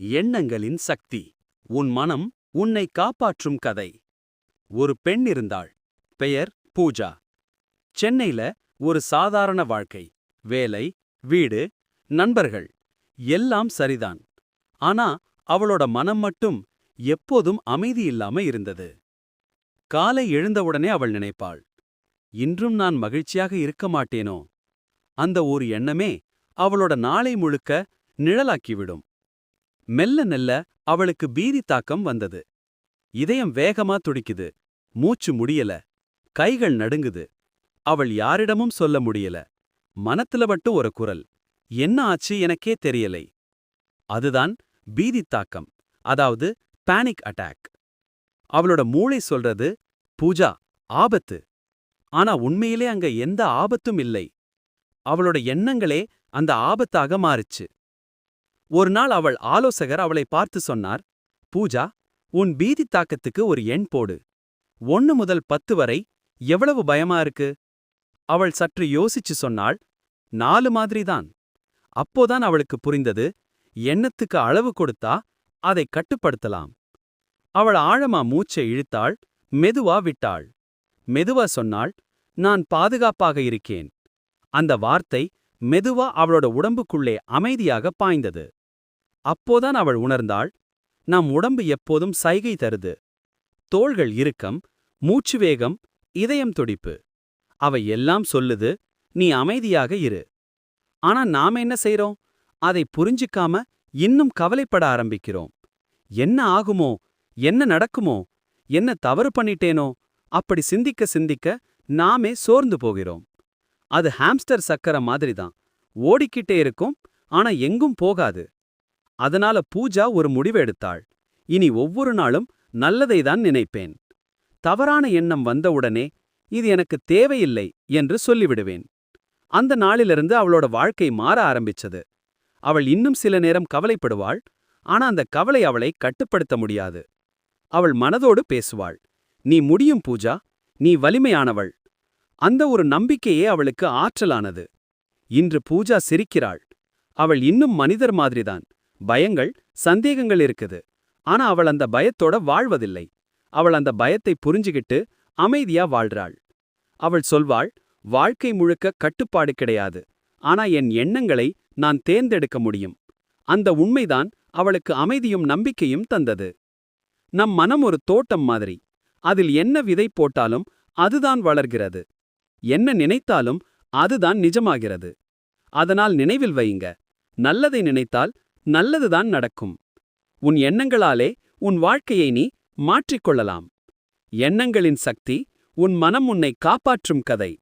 எண்ணங்களின் சக்தி. உன் மனம் உன்னை காப்பாற்றும் கதை. ஒரு பெண் இருந்தாள். பெயர் பூஜா. சென்னையில ஒரு சாதாரண வாழ்க்கை. வேலை வீடு நண்பர்கள். எல்லாம் சரிதான். ஆனா அவளோட மனம் மட்டும் எப்போதும் அமைதி இல்லாம இருந்தது. காலை எழுந்தவுடனே அவள் நினைப்பாள். இன்றும் நான் மகிழ்ச்சியாக இருக்க மாட்டேனோ? அந்த ஒரு எண்ணமே அவளோட நாளை முழுக்க நிழலாக்கிவிடும். மெல்ல மெல்ல அவளுக்கு பீதி தாக்கம் வந்தது. இதயம் வேகமா துடிக்குது. மூச்சு முடியல. கைகள் நடுங்குது. அவள் யாரிடமும் சொல்ல முடியல. மனத்துல மட்டும் ஒரு குரல். என்ன ஆச்சு? எனக்கே தெரியலை. அதுதான் பீதி தாக்கம். அதாவது பேனிக் அட்டாக் அவளோட மூளை சொல்றது பூஜா ஆபத்து. ஆனா உண்மையிலே அங்க எந்த ஆபத்தும் இல்லை. அவளோட எண்ணங்களே அந்த ஆபத்தாக மாறுச்சு. ஒரு நாள் அவள் ஆலோசகர் அவளை பார்த்து சொன்னார் பூஜா உன் பீதி தாக்கத்துக்கு ஒரு எண் போடு. ஒன்னு முதல் பத்து வரை எவ்வளவு பயமா இருக்கு? அவள் சற்று யோசிச்சு சொன்னாள் நாலு மாதிரிதான். அப்போதான் அவளுக்கு புரிந்தது எண்ணத்துக்கு அளவு கொடுத்தா அதை கட்டுப்படுத்தலாம். அவள் ஆழமா மூச்சை இழுத்தாள் மெதுவா விட்டாள். மெதுவா சொன்னாள் நான் பாதுகாப்பாக இருக்கேன். அந்த வார்த்தை மெதுவா அவளோட உடம்புக்குள்ளே அமைதியாக பாய்ந்தது. அப்போதான் அவள் உணர்ந்தாள் நம் உடம்பு எப்போதும் சைகை தருது. தோள்கள் இறுக்கம் மூச்சு வேகம் இதயம் துடிப்பு. அவை எல்லாம் சொல்லுது நீ அமைதியாக இரு. ஆனா நாம என்ன செய்றோம்? அதை புரிஞ்சிக்காம இன்னும் கவலைப்பட ஆரம்பிக்கிறோம். என்ன ஆகுமோ? என்ன நடக்குமோ? என்ன தவறு பண்ணிட்டேனோ? அப்படி சிந்திக்க சிந்திக்க நாமே சோர்ந்து போகிறோம். அது ஹாம்ஸ்டர் சக்கர மாதிரிதான். ஓடிக்கிட்டே இருக்கும் ஆனா எங்கும் போகாது. அதனால பூஜா ஒரு முடிவு எடுத்தாள் இனி ஒவ்வொரு நாளும் நல்லதை தான் நினைப்பேன். தவறான எண்ணம் வந்தவுடனே இது எனக்கு தேவையில்லை என்று சொல்லிவிடுவேன். அந்த நாளிலிருந்து அவளோட வாழ்க்கை மாற ஆரம்பிச்சது. அவள் இன்னும் சில நேரம் கவலைப்படுவாள் ஆனா அந்த கவலை அவளை கட்டுப்படுத்த முடியாது. அவள் மனதோடு பேசுவாள் நீ முடியும் பூஜா நீ வலிமையானவள். அந்த ஒரு நம்பிக்கையே அவளுக்கு ஆற்றலானது. இன்று பூஜா சிரிக்கிறாள் அவள் இன்னும் மனிதர் மாதிரிதான். பயங்கள் சந்தேகங்கள் இருக்குது. ஆனா அவள் அந்த பயத்தோட வாழ்வதில்லை. அவள் அந்த பயத்தை புரிஞ்சுகிட்டு அமைதியா வாழ்றாள். அவள் சொல்வாள் வாழ்க்கை முழுக்க கட்டுப்பாடு கிடையாது. ஆனா என் எண்ணங்களை நான் தேர்ந்தெடுக்க முடியும். அந்த உண்மைதான் அவளுக்கு அமைதியும் நம்பிக்கையும் தந்தது. நம் மனம் ஒரு தோட்டம் மாதிரி. அதில் என்ன விதை போட்டாலும் அதுதான் வளர்கிறது. என்ன நினைத்தாலும் அதுதான் நிஜமாகிறது. அதனால் நினைவில் வையுங்க. நல்லதை நினைத்தால் நல்லதுதான் நடக்கும். உன் எண்ணங்களாலே உன் வாழ்க்கையை நீ மாற்றிக்கொள்ளலாம் எண்ணங்களின் சக்தி உன் மனம் உன்னை காப்பாற்றும் கதை.